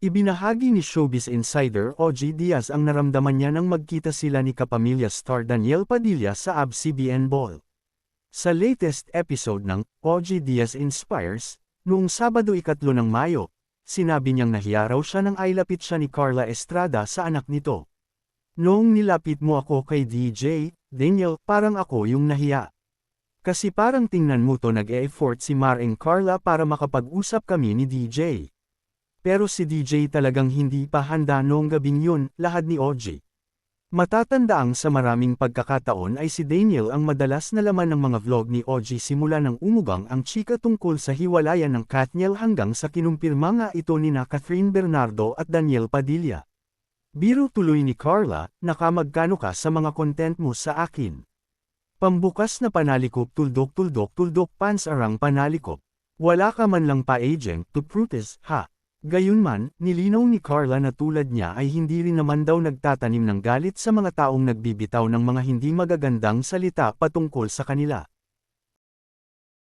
Ibinahagi ni Showbiz Insider OG Diaz ang naramdaman niya nang magkita sila ni kapamilya star Daniel Padilla sa ABS-CBN Ball. Sa latest episode ng OG Diaz Inspires, noong Sabado ikatlo ng Mayo, sinabi niyang nahiya raw siya nang ailapit siya ni Carla Estrada sa anak nito. Noong nilapit mo ako kay DJ, Daniel, parang ako yung nahiya. Kasi parang tingnan mo to nag-e-effort si Maring Carla para makapag-usap kami ni DJ. Pero si DJ talagang hindi pa handa noong gabing yun, lahad ni OG. Matatandaang sa maraming pagkakataon ay si Daniel ang madalas na laman ng mga vlog ni OG simula ng umugang ang chika tungkol sa hiwalayan ng Katniel hanggang sa kinumpirma nga ito ni na Catherine Bernardo at Daniel Padilla. Biro tuloy ni Carla, nakamagkano ka sa mga content mo sa akin. Pambukas na panalikop tuldok tuldok tuldok pansarang panalikop. Wala ka man lang pa-agent to prutes, ha? Gayunman, nilinaw ni Carla na tulad niya ay hindi rin naman daw nagtatanim ng galit sa mga taong nagbibitaw ng mga hindi magagandang salita patungkol sa kanila.